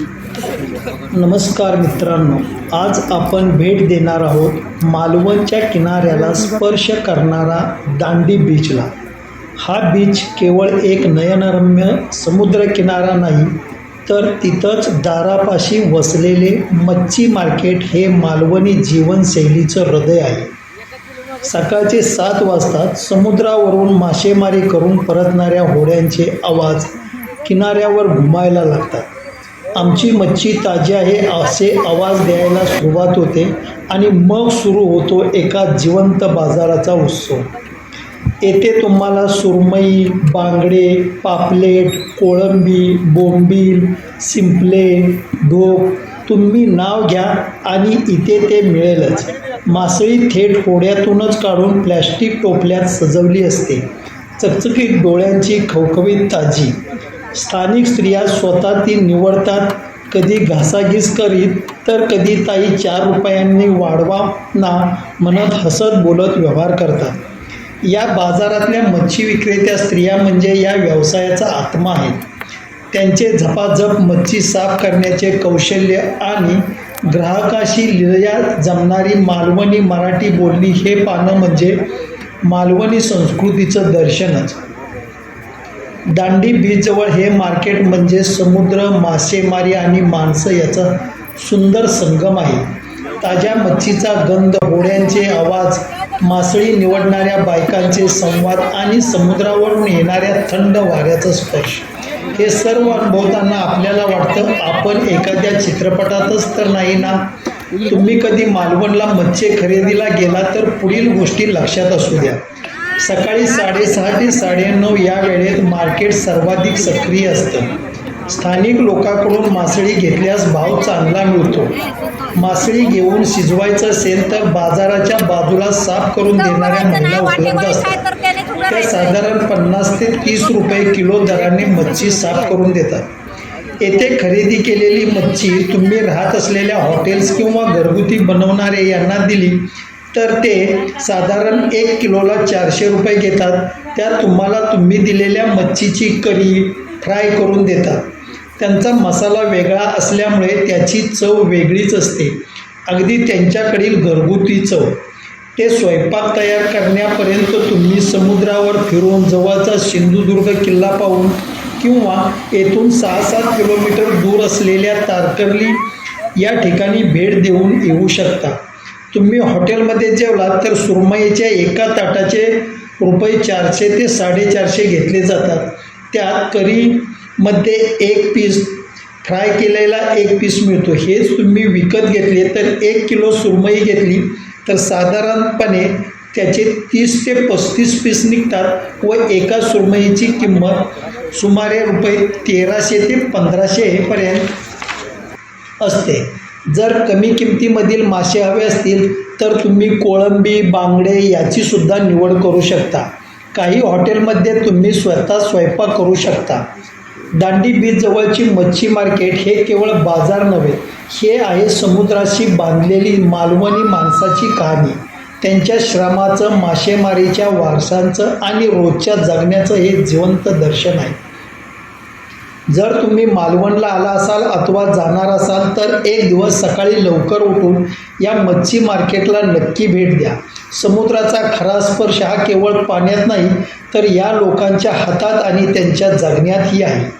नमस्कार मित्रांनो आज आपण भेट देणार आहोत मालवणच्या किनाऱ्याला स्पर्श करणारा दांडी बीचला. हा बीच केवळ एक नयनरम्य समुद्रकिनारा नाही तर तिथंच दारापाशी वसलेले मच्छी मार्केट हे मालवणी जीवनशैलीचं हृदय आहे. सकाळचे सात वाजता समुद्रावरून मासेमारी करून परतणाऱ्या होड्यांचे आवाज किनाऱ्यावर घुमायला लागतात. आमची मच्छी ताजी आहे असे आवाज द्यायला सुरुवात होते आणि मग सुरू होतो एका जिवंत बाजाराचा उत्सव. येथे तुम्हाला सुरमई बांगडे पापलेट कोळंबी बोंबील शिंपले ढोक तुम्ही नाव घ्या आणि इथे ते मिळेलच. मासळी थेट होड्यातूनच काढून प्लॅस्टिक टोपल्यात सजवली असते. चकचकीत डोळ्यांची खवखवीत ताजी. स्थानिक स्त्रिया स्वतः ती निवडतात. कधी घासाघीस करीत तर कधी ताई चार रुपयांनी वाढवा ना म्हणत हसत बोलत व्यवहार करतात. या बाजारातल्या मच्छी विक्रेत्या स्त्रिया म्हणजे या व्यवसायाचा आत्मा आहेत. त्यांचे झपाझप मच्छी साफ करण्याचे कौशल्य आणि ग्राहकाशी लिलया जमणारी मालवणी मराठी बोलणी हे पानं म्हणजे मालवणी संस्कृतीचं दर्शनच. दांडी बीचजवळ हे मार्केट म्हणजे समुद्र मासेमारी आणि माणसं याचा सुंदर संगम आहे. ताज्या मच्छीचा गंध होड्यांचे आवाज मासळी निवडणाऱ्या बायकांचे संवाद आणि समुद्रावरून येणाऱ्या थंड वाऱ्याचा स्पर्श. हे सर्व अनुभवताना आपल्याला वाटतं आपण एखाद्या चित्रपटातच तर नाही ना? तुम्ही कधी मालवणला मच्छी खरेदीला गेला तर पुढील गोष्टी लक्षात असू द्या. सकाळी साडेसहा ते साडेनऊ या वेळेत मार्केट सर्वाधिक सक्रिय असतं. स्थानिक लोकांकडून मासळी घेतल्यास भाव चांगला मिळतो. मासळी घेऊन शिजवायचं असेल तर बाजाराच्या बाजूला साफ करून देणाऱ्या महिला उपलब्ध असतात. त्या साधारण पन्नास ते तीस रुपये किलो दराने मच्छी साफ करून देतात. येथे खरेदी केलेली मच्छी तुम्ही राहत असलेल्या हॉटेल्स किंवा घरगुती बनवणारे यांना दिली. तर ते साधारण एक किलोला चारशे रुपये घेतात. त्यात तुम्हाला तुम्ही दिलेल्या मच्छीची करी फ्राय करून देतात. त्यांचा मसाला वेगळा असल्यामुळे त्याची चव वेगळीच असते. अगदी त्यांच्याकडील घरगुती चव. ते स्वयंपाक तयार करण्यापर्यंत तुम्ही समुद्रावर फिरून जवळचा सिंधुदुर्ग किल्ला पाहून किंवा येथून सहा सात किलोमीटर दूर असलेल्या तारकर्ली या ठिकाणी भेट देऊन येऊ शकता. तुम्ही हॉटेलमध्ये जेवलात तर सुरमईच्या एका ताटाचे रुपये चारशे ते साडेचारशे घेतले जातात. त्यात करीमध्ये एक पीस फ्राय केलेला एक पीस मिळतो. हेच तुम्ही विकत घेतले तर एक किलो सुरमई घेतली तर साधारणपणे त्याचे तीस ते पस्तीस पीस निघतात व एका सुरमईची किंमत सुमारे रुपये तेराशे ते पंधराशे पर्यंत असते. जर कमी किमतीमधील मासे हवे असतील तर तुम्ही कोळंबी बांगडे याची सुद्धा निवड करू शकता. काही हॉटेलमध्ये तुम्ही स्वतः स्वयंपाक करू शकता. दांडी बीचजवळची मच्छी मार्केट हे केवळ बाजार नव्हे हे आहे समुद्राशी बांधलेली मालवणी माणसाची कहाणी. त्यांच्या श्रमाचं मासेमारीच्या वारसांचं आणि रोजच्या जगण्याचं हे जिवंत दर्शन आहे. जर तुम्ही मालवणला आला असाल अथवा जाणार असाल तर एक दिवस सकाळी लवकर उठून या मच्छी मार्केटला नक्की भेट द्या. समुद्राचा खरा स्पर्श हा केवळ पाण्यात नाही तर या लोकांच्या हातात आणि त्यांच्या जगण्यातही आहे.